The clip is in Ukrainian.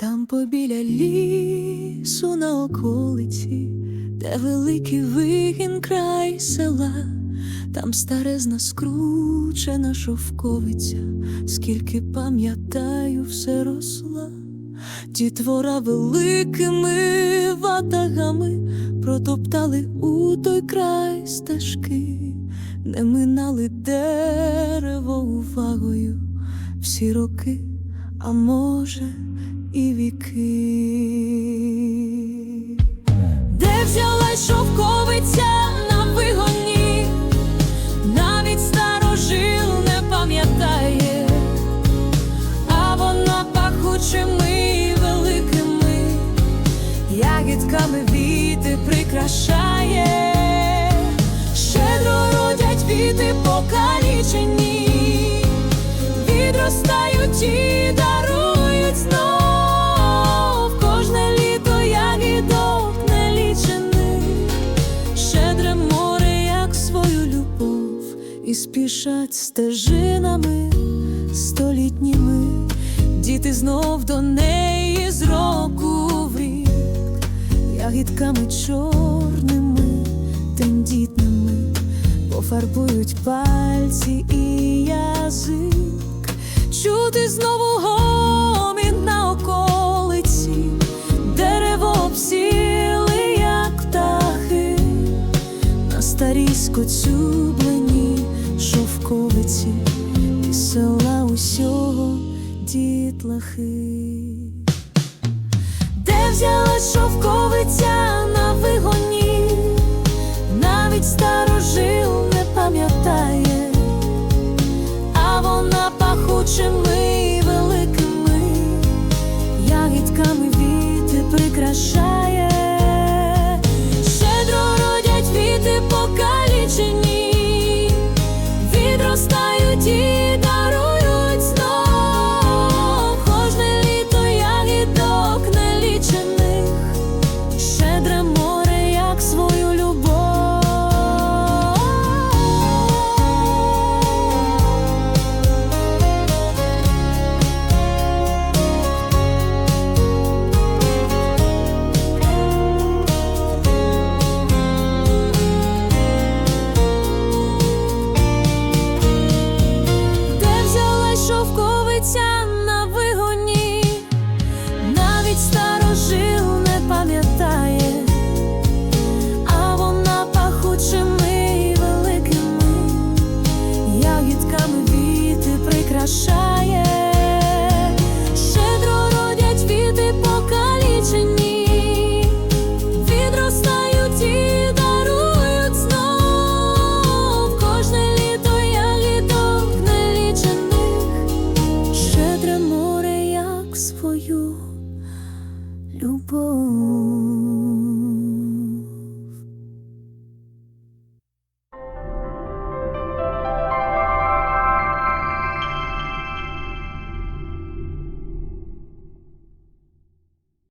Там побіля лісу на околиці, де великий вигін край села, там старезна скручена шовковиця, скільки пам'ятаю, все росла, дітвора великими ватагами протоптали у той край стежки, не минали дерево увагою. Всі роки, а може і віки. Де взялась шовковиця на вигоні, навіть старожил не пам'ятає, а вона пахучими великими ягідками віти прикрашає, щедро родять віти покалічені, відростають і дарують і спішать стежинами столітніми, діти знов до неї з року в рік, ягідками чорними, тендітними, пофарбують пальці і язик, чути знову гомін на околиці, дерево обсіли, як птахи, на старій скоцюблені шовковиці, і села усього дітлахи. Де взялась шовковиця